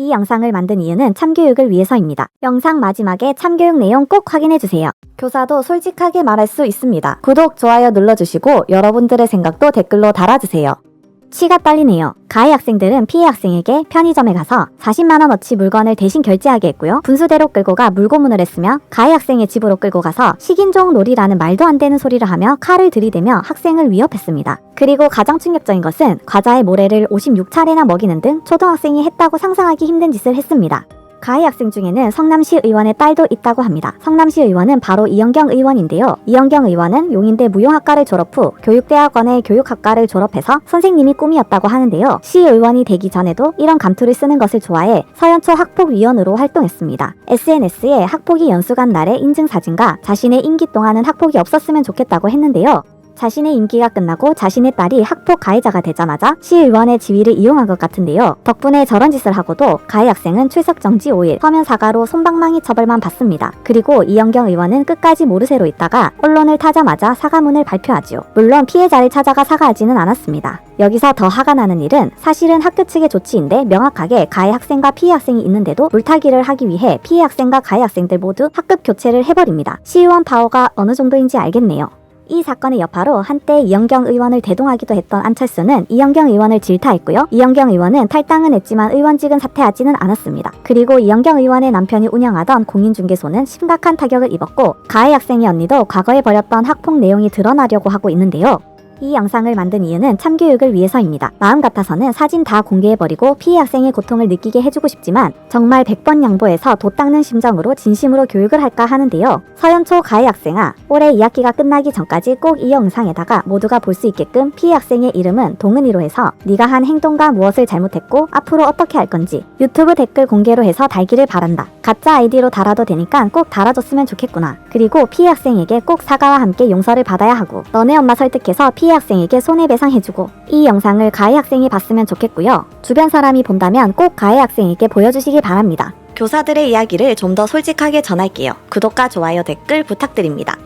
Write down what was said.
이 영상을 만든 이유는 참교육을 위해서입니다. 영상 마지막에 참교육 내용 꼭 확인해주세요. 교사도 솔직하게 말할 수 있습니다. 구독, 좋아요 눌러주시고 여러분들의 생각도 댓글로 달아주세요. 치가 떨리네요. 가해 학생들은 피해 학생에게 편의점에 가서 40만원어치 물건을 대신 결제하게 했고요. 분수대로 끌고 가 물고문을 했으며 가해 학생의 집으로 끌고 가서 식인종 놀이라는 말도 안 되는 소리를 하며 칼을 들이대며 학생을 위협했습니다. 그리고 가장 충격적인 것은 과자의 모래를 56차례나 먹이는 등 초등학생이 했다고 상상하기 힘든 짓을 했습니다. 가해 학생 중에는 성남시 의원의 딸도 있다고 합니다. 성남시 의원은 바로 이영경 의원인데요. 이영경 의원은 용인대 무용학과를 졸업 후 교육대학원의 교육학과를 졸업해서 선생님이 꿈이었다고 하는데요. 시 의원이 되기 전에도 이런 감투를 쓰는 것을 좋아해 서현초 학폭위원으로 활동했습니다. SNS에 학폭위 연수간 날의 인증 사진과 자신의 임기 동안은 학폭이 없었으면 좋겠다고 했는데요. 자신의 임기가 끝나고 자신의 딸이 학폭 가해자가 되자마자 시의원의 지위를 이용한 것 같은데요. 덕분에 저런 짓을 하고도 가해 학생은 출석 정지 5일, 서면 사과로 손방망이 처벌만 받습니다. 그리고 이영경 의원은 끝까지 모르쇠로 있다가 언론을 타자마자 사과문을 발표하지요. 물론 피해자를 찾아가 사과하지는 않았습니다. 여기서 더 화가 나는 일은 사실은 학교 측의 조치인데 명확하게 가해 학생과 피해 학생이 있는데도 물타기를 하기 위해 피해 학생과 가해 학생들 모두 학급 교체를 해버립니다. 시의원 파워가 어느 정도인지 알겠네요. 이 사건의 여파로 한때 이영경 의원을 대동하기도 했던 안철수는 이영경 의원을 질타했고요. 이영경 의원은 탈당은 했지만 의원직은 사퇴하지는 않았습니다. 그리고 이영경 의원의 남편이 운영하던 공인중개소는 심각한 타격을 입었고 가해 학생의 언니도 과거에 벌였던 학폭 내용이 드러나려고 하고 있는데요. 이 영상을 만든 이유는 참교육을 위해서입니다. 마음 같아서는 사진 다 공개해버리고 피해 학생의 고통을 느끼게 해주고 싶지만 정말 100번 양보해서 도 닦는 심정으로 진심으로 교육을 할까 하는데요. 서현초 가해 학생아, 올해 2학기가 끝나기 전까지 꼭 이 영상에다가 모두가 볼 수 있게끔 피해 학생의 이름은 동은이로 해서 네가 한 행동과 무엇을 잘못했고 앞으로 어떻게 할 건지 유튜브 댓글 공개로 해서 달기를 바란다. 가짜 아이디로 달아도 되니까 꼭 달아줬으면 좋겠구나. 그리고 피해 학생에게 꼭 사과와 함께 용서를 받아야 하고 너네 엄마 설득해서 학생에게 손해배상해주고 이 영상을 가해 학생이 봤으면 좋겠고요. 주변 사람이 본다면 꼭 가해 학생에게 보여주시기 바랍니다. 교사들의 이야기를 좀 더 솔직하게 전할게요. 구독과 좋아요 댓글 부탁드립니다.